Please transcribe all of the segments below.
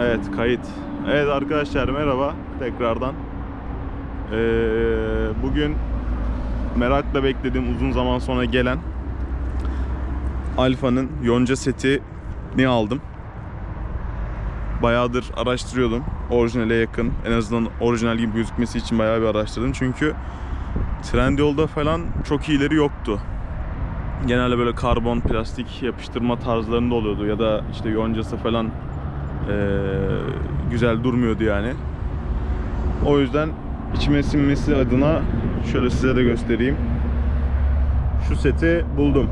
Evet kayıt. Evet arkadaşlar merhaba tekrardan. Ee, bugün merakla beklediğim uzun zaman sonra gelen Alfa'nın yonca seti ne aldım. Bayağıdır araştırıyordum. Orijinale yakın. En azından orijinal gibi gözükmesi için bayağı bir araştırdım. Çünkü Trendyol'da falan çok iyileri yoktu. Genelde böyle karbon, plastik yapıştırma tarzlarında oluyordu. Ya da işte yoncası falan güzel durmuyordu yani. O yüzden içime sinmesi adına şöyle size de göstereyim. Şu seti buldum.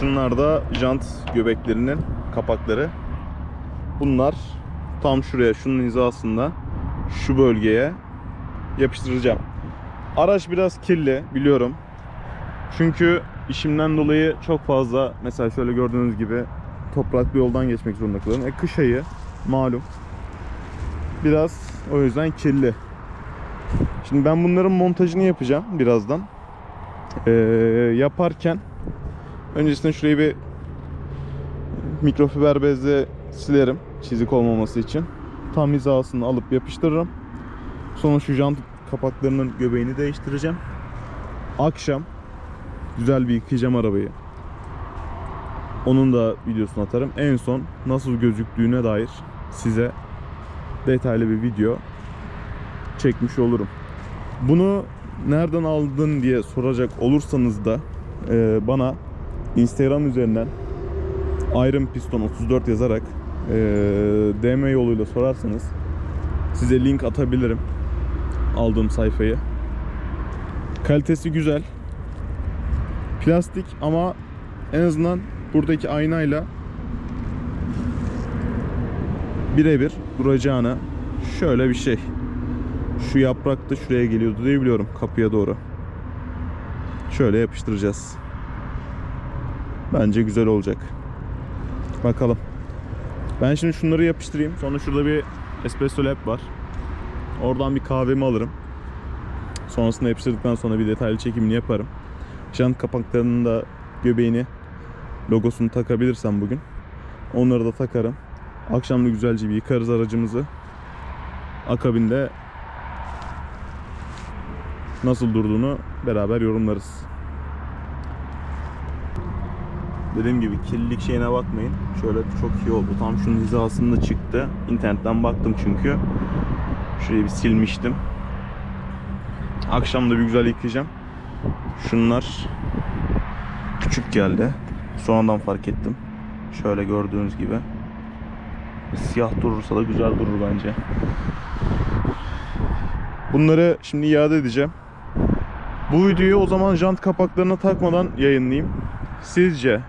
Şunlar da jant göbeklerinin kapakları. Bunlar tam şuraya, şunun hizasında şu bölgeye yapıştıracağım. Araç biraz kirli biliyorum. Çünkü işimden dolayı çok fazla mesela şöyle gördüğünüz gibi topraklı yoldan geçmek zorunda kalıyorum. E kış ayı malum. Biraz o yüzden kirli. Şimdi ben bunların montajını yapacağım birazdan. Ee, yaparken öncesinde şurayı bir mikrofiber bezle silerim çizik olmaması için. Tam hizasını alıp yapıştırırım. Sonra şu jant kapaklarının göbeğini değiştireceğim. Akşam güzel bir yıkayacağım arabayı. Onun da videosunu atarım. En son nasıl gözüktüğüne dair size detaylı bir video çekmiş olurum. Bunu nereden aldın diye soracak olursanız da e, bana Instagram üzerinden Iron Piston 34 yazarak e, DM yoluyla sorarsanız size link atabilirim aldığım sayfayı. Kalitesi güzel. Plastik ama en azından buradaki aynayla birebir duracağına şöyle bir şey. Şu yaprak da şuraya geliyordu diye biliyorum kapıya doğru. Şöyle yapıştıracağız. Bence güzel olacak. Bakalım. Ben şimdi şunları yapıştırayım. Sonra şurada bir espresso lab var. Oradan bir kahvemi alırım. Sonrasında yapıştırdıktan sonra bir detaylı çekimini yaparım. Jant kapaklarının da göbeğini logosunu takabilirsem bugün onları da takarım. Akşam da güzelce bir yıkarız aracımızı. Akabinde nasıl durduğunu beraber yorumlarız. Dediğim gibi kirlilik şeyine bakmayın. Şöyle çok iyi oldu. Tam şunun hizasında çıktı. İnternetten baktım çünkü. Şurayı bir silmiştim. Akşam da bir güzel yıkayacağım. Şunlar küçük geldi. Sonradan fark ettim. Şöyle gördüğünüz gibi. Siyah durursa da güzel durur bence. Bunları şimdi iade edeceğim. Bu videoyu o zaman jant kapaklarına takmadan yayınlayayım. Sizce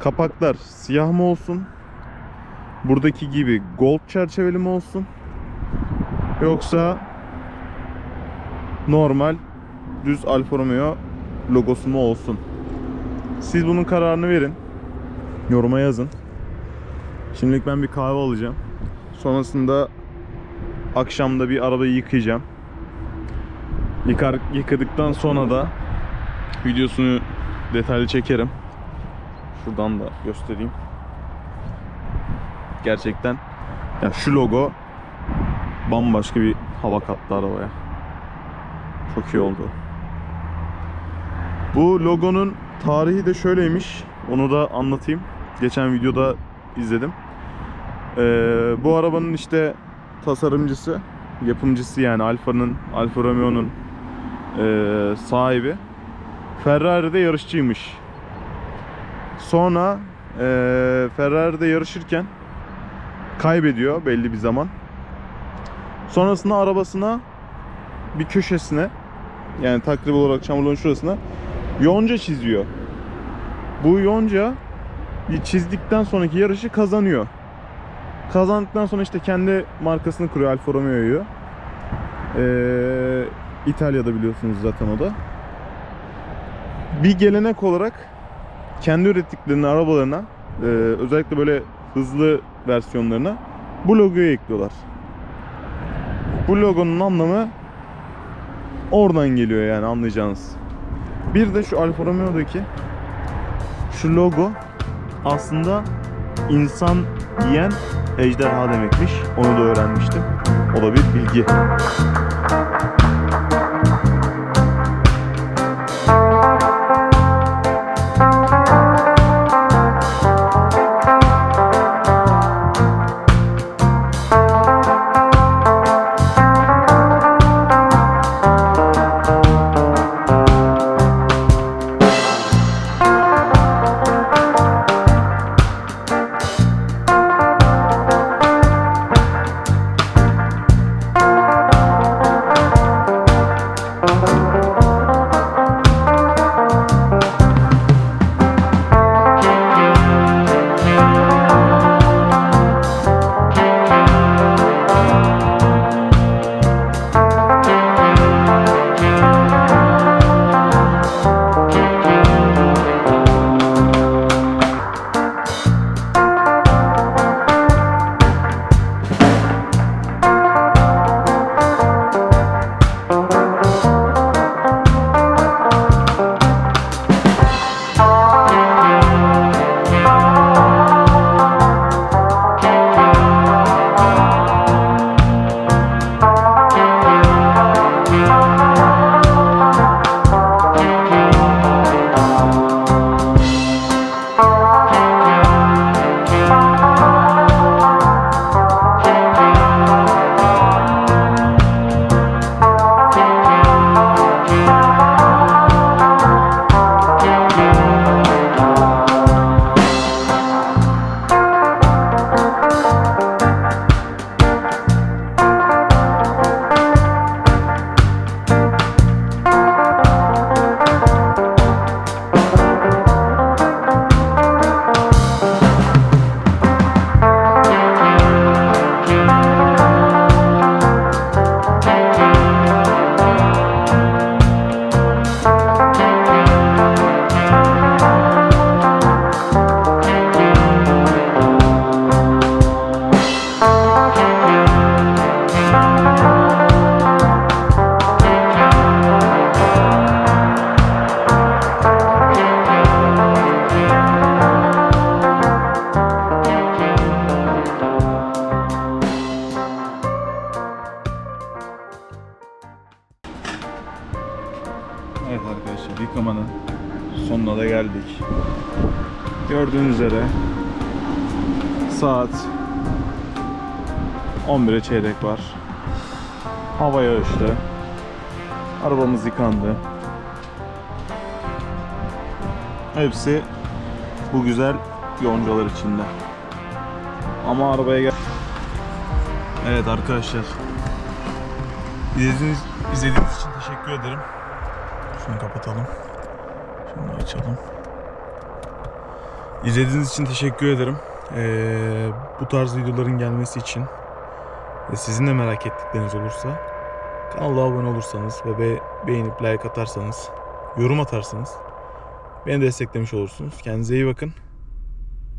kapaklar siyah mı olsun? Buradaki gibi gold çerçeveli mi olsun? Yoksa normal düz Alfa Romeo logosu mu olsun? Siz bunun kararını verin. Yoruma yazın. Şimdilik ben bir kahve alacağım. Sonrasında akşamda bir arabayı yıkayacağım. Yıkar, yıkadıktan sonra da videosunu detaylı çekerim. Şuradan da göstereyim. Gerçekten ya şu logo bambaşka bir hava kattı arabaya. Çok iyi oldu. Bu logonun tarihi de şöyleymiş. Onu da anlatayım. Geçen videoda izledim. Ee, bu arabanın işte tasarımcısı, yapımcısı yani Alfa'nın, Alfa Romeo'nun ee, sahibi. Ferrari'de yarışçıymış. Sonra ee, Ferrari'de yarışırken kaybediyor belli bir zaman. Sonrasında arabasına bir köşesine yani takribi olarak çamurluğun şurasına yonca çiziyor. Bu yonca çizdikten sonraki yarışı kazanıyor. Kazandıktan sonra işte kendi markasını kuruyor Alfa Romeo'yu. Ee, İtalya'da biliyorsunuz zaten o da. Bir gelenek olarak kendi ürettiklerini arabalarına e, özellikle böyle hızlı versiyonlarına bu logoyu ekliyorlar. Bu logonun anlamı oradan geliyor yani anlayacağınız. Bir de şu Alfa Romeo'daki şu logo aslında insan diyen ejderha demekmiş. Onu da öğrenmiştim. O da bir bilgi. Geldik. Gördüğünüz üzere saat 11'e çeyrek var. Hava yağışlı. Arabamız yıkandı. Hepsi bu güzel yoncalar içinde. Ama arabaya gel. Evet arkadaşlar. İzlediğiniz, izlediğiniz için teşekkür ederim. Şunu kapatalım. Şunu açalım. İzlediğiniz için teşekkür ederim. Ee, bu tarz videoların gelmesi için ve sizin de merak ettikleriniz olursa kanala abone olursanız ve be- beğenip like atarsanız, yorum atarsanız beni desteklemiş olursunuz. Kendinize iyi bakın.